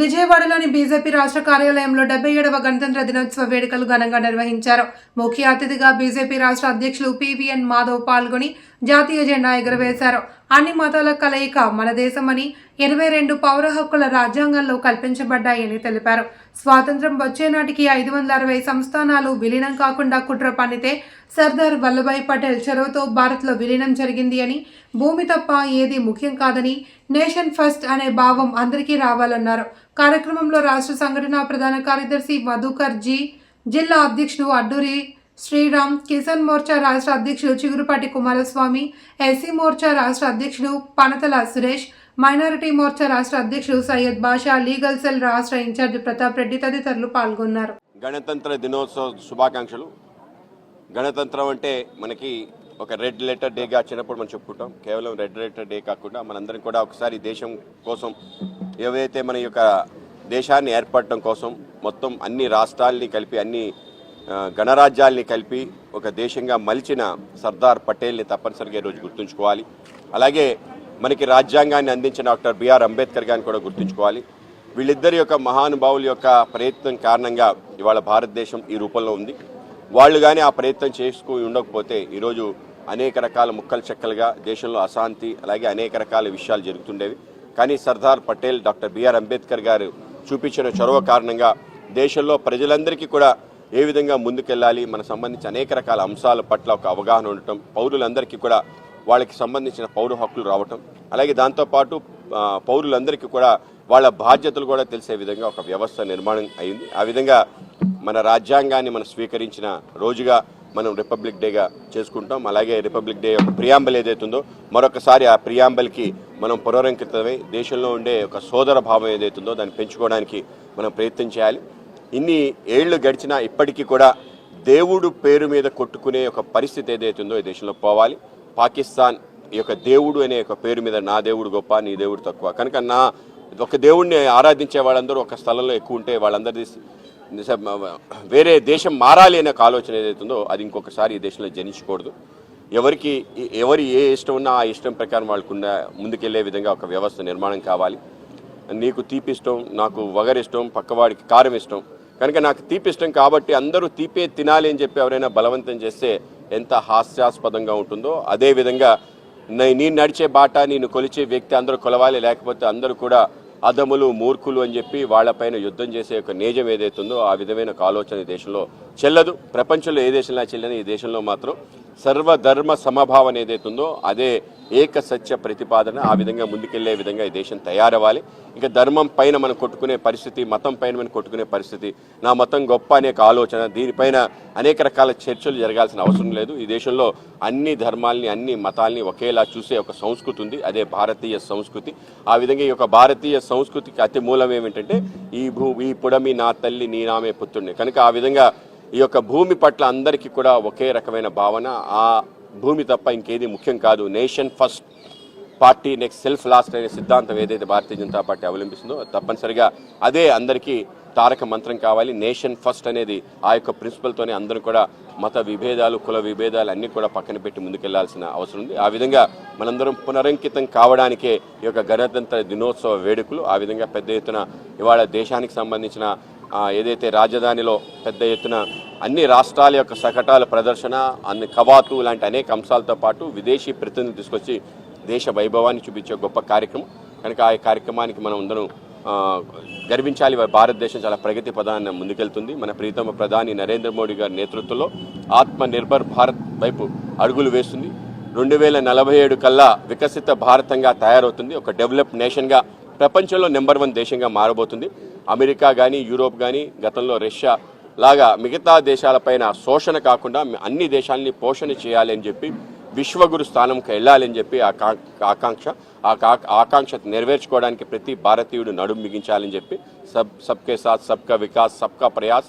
విజయవాడలోని బీజేపీ రాష్ట్ర కార్యాలయంలో డెబ్బై ఏడవ గణతంత్ర దినోత్సవ వేడుకలు ఘనంగా నిర్వహించారు. ముఖ్య అతిథిగా బీజేపీ రాష్ట్ర అధ్యక్షులు పివిఎన్ మాధవ్ పాల్గొని జాతీయ జెండా ఎగురవేశారు. అన్ని మతాల కలయిక మన దేశమని ఇరవై రెండు పౌర హక్కుల రాజ్యాంగంలో కల్పించబడ్డాయని తెలిపారు. స్వాతంత్ర్యం వచ్చే నాటికి ఐదు వందల అరవై సంస్థానాలు విలీనం కాకుండా కుట్ర పన్నితే సర్దార్ వల్లభాయ్ పటేల్ చొరవతో భారత్లో విలీనం జరిగింది అని భూమి తప్ప ఏది ముఖ్యం కాదని నేషన్ ఫస్ట్ అనే భావం అందరికీ రావాలన్నారు. కార్యక్రమంలో రాష్ట్ర సంఘటన ప్రధాన కార్యదర్శి మధుకర్ జీ జిల్లా అధ్యక్షుడు అడ్డూరి శ్రీరామ్ కిసాన్ మోర్చా రాష్ట్ర అధ్యక్షుడు చిగురుపాటి కుమారస్వామి ఎస్సీ మోర్చా రాష్ట్ర అధ్యక్షుడు పనతల సురేష్ మైనారిటీ మోర్చా రాష్ట్ర అధ్యక్షుడు సయ్యద్ బాషా లీగల్ సెల్ రాష్ట్ర ఇన్ఛార్జ్ ప్రతాప్ రెడ్డి తదితరులు పాల్గొన్నారు. గణతంత్ర దినోత్సవ శుభాకాంక్షలు. గణతంత్రం అంటే మనకి ఒక రెడ్ లెటర్ డేగా చిన్నప్పుడు మనం చెప్పుకుంటాం. కేవలం రెడ్ లెటర్ డే కాకుండా మనందరం కూడా ఒకసారి దేశం కోసం ఏవైతే మన యొక్క దేశాన్ని ఏర్పడటం కోసం మొత్తం అన్ని రాష్ట్రాల్ని కలిపి అన్ని గణరాజ్యాల్ని కలిపి ఒక దేశంగా మలిచిన సర్దార్ పటేల్ని తప్పనిసరిగా ఈరోజు గుర్తుంచుకోవాలి. అలాగే మనకి రాజ్యాంగాన్ని అందించిన డాక్టర్ బిఆర్ అంబేద్కర్ గారిని కూడా గుర్తుంచుకోవాలి. వీళ్ళిద్దరి యొక్క మహానుభావుల యొక్క ప్రయత్నం కారణంగా ఇవాళ భారతదేశం ఈ రూపంలో ఉంది. వాళ్ళు కానీ ఆ ప్రయత్నం చేసుకు ఉండకపోతే ఈరోజు అనేక రకాల ముక్కలు చెక్కలుగా దేశంలో అశాంతి అలాగే అనేక రకాల విషయాలు జరుగుతుండేవి. కానీ సర్దార్ పటేల్ డాక్టర్ బిఆర్ అంబేద్కర్ గారు చూపించిన చొరవ కారణంగా దేశంలో ప్రజలందరికీ కూడా ఏ విధంగా ముందుకెళ్ళాలి? మనకు సంబంధించి అనేక రకాల అంశాల పట్ల ఒక అవగాహన ఉండటం పౌరులందరికీ కూడా వాళ్ళకి సంబంధించిన పౌర హక్కులు రావటం అలాగే దాంతోపాటు పౌరులందరికీ కూడా వాళ్ళ బాధ్యతలు కూడా తెలిసే విధంగా ఒక వ్యవస్థ నిర్మాణం అయింది. ఆ విధంగా మన రాజ్యాంగాన్ని మనం స్వీకరించిన రోజుగా మనం రిపబ్లిక్ డేగా చేసుకుంటాం. అలాగే రిపబ్లిక్ డే యొక్క ప్రియాంబల్ ఏదైతుందో మరొకసారి ఆ ప్రియాంబల్కి మనం పునరంకితమై దేశంలో ఉండే ఒక సోదర భావం ఏదైతుందో దాన్ని పెంచుకోవడానికి మనం ప్రయత్నం చేయాలి. ఇన్ని ఏళ్ళు గడిచినా ఇప్పటికీ కూడా దేవుడు పేరు మీద కొట్టుకునే ఒక పరిస్థితి ఏదైతుందో ఈ దేశంలో పోవాలి. పాకిస్తాన్ ఈ యొక్క దేవుడు అనే ఒక పేరు మీద నా దేవుడు గొప్ప నీ దేవుడు తక్కువ. కనుక నా ఒక దేవుడిని ఆరాధించే వాళ్ళందరూ ఒక స్థలంలో ఎక్కువ ఉంటే వాళ్ళందరిది వేరే దేశం మారాలి అనే ఒక ఆలోచన ఏదైతుందో అది ఇంకొకసారి ఈ దేశంలో జనించకూడదు. ఎవరికి ఎవరి ఏ ఇష్టం ఉన్నా ఆ ఇష్టం ప్రకారం వాళ్ళకున్న ముందుకెళ్ళే విధంగా ఒక వ్యవస్థ నిర్మాణం కావాలి. నీకు తీపి ఇష్టం నాకు వగరిష్టం పక్కవాడికి కారం ఇష్టం కనుక నాకు తీపిష్టం కాబట్టి అందరూ తీపే తినాలి అని చెప్పి ఎవరైనా బలవంతం చేస్తే ఎంత హాస్యాస్పదంగా ఉంటుందో అదేవిధంగా నేను నడిచే బాట నేను కొలిచే వ్యక్తి అందరూ కొలవాలి లేకపోతే అందరూ కూడా అదములు మూర్ఖులు అని చెప్పి వాళ్ళపైన యుద్ధం చేసే ఒక నేజం ఏదైతుందో ఆ విధమైన ఆలోచన ఈ దేశంలో చెల్లదు. ప్రపంచంలో ఏ దేశంలో చెల్లని ఈ దేశంలో మాత్రం సర్వధర్మ సమభావన ఏదైతుందో అదే ఏక సత్య ప్రతిపాదన ఆ విధంగా ముందుకెళ్ళే విధంగా ఈ దేశం తయారవ్వాలి. ఇక ధర్మం పైన మనం కొట్టుకునే పరిస్థితి మతం పైన మనం కొట్టుకునే పరిస్థితి నా మతం గొప్ప అనే ఒక ఆలోచన దీనిపైన అనేక రకాల చర్చలు జరగాల్సిన అవసరం లేదు. ఈ దేశంలో అన్ని ధర్మాల్ని అన్ని మతాల్ని ఒకేలా చూసే ఒక సంస్కృతి ఉంది. అదే భారతీయ సంస్కృతి. ఆ విధంగా ఈ యొక్క భారతీయ సంస్కృతికి అతి మూలం ఏమిటంటే ఈ భూ ఈ పుడమి నా తల్లి నీ నామే పుత్రుడిని కనుక ఆ విధంగా ఈ యొక్క భూమి పట్ల అందరికీ కూడా ఒకే రకమైన భావన ఆ భూమి తప్ప ఇంకేది ముఖ్యం కాదు. Nation first party next self last అనే సిద్ధాంతం ఏదైతే భారతీయ జనతా పార్టీ అవలంబిస్తుందో తప్పనిసరిగా అదే అందరికీ తారక మంత్రం కావాలి. నేషన్ ఫస్ట్ అనేది ఆ యొక్క ప్రిన్సిపల్తోనే అందరూ కూడా మత విభేదాలు కుల విభేదాలు అన్నీ కూడా పక్కన పెట్టి ముందుకెళ్ళాల్సిన అవసరం ఉంది. ఆ విధంగా మనందరం పునరంకితం కావడానికే ఈ యొక్క గణతంత్ర దినోత్సవ వేడుకలు ఆ విధంగా పెద్ద ఎత్తున ఇవాళ దేశానికి సంబంధించిన ఏదైతే రాజధానిలో పెద్ద ఎత్తున అన్ని రాష్ట్రాల యొక్క శకటాల ప్రదర్శన అన్ని కవాతు లాంటి అనేక అంశాలతో పాటు విదేశీ ప్రతినిధులు తీసుకొచ్చి దేశ వైభవాన్ని చూపించే గొప్ప కార్యక్రమం. కనుక ఆ కార్యక్రమానికి మనం అందరం గర్వించాలి. భారతదేశం చాలా ప్రగతి పదాన్ని ముందుకెళ్తుంది. మన ప్రీతమ ప్రధాని నరేంద్ర మోడీ గారి నేతృత్వంలో ఆత్మ నిర్భర్ భారత్ వైపు అడుగులు వేస్తుంది. రెండు వేల నలభై ఏడు కల్లా వికసిత భారతంగా తయారవుతుంది. ఒక డెవలప్ నేషన్గా ప్రపంచంలో నెంబర్ వన్ దేశంగా మారబోతుంది. అమెరికా కానీ యూరోప్ కానీ గతంలో రష్యా లాగా మిగతా దేశాలపైన శోషణ కాకుండా అన్ని దేశాలని పోషణ చేయాలి అని చెప్పి విశ్వగురు స్థానంకి వెళ్ళాలని చెప్పి ఆకాంక్ష ఆ కా- ఆకాంక్ష నెరవేర్చుకోవడానికి ప్రతి భారతీయుడు నడుం బిగించాలని చెప్పి సబ్ సబ్కే సాత్ సబ్కా వికాస్ సబ్కా ప్రయాస్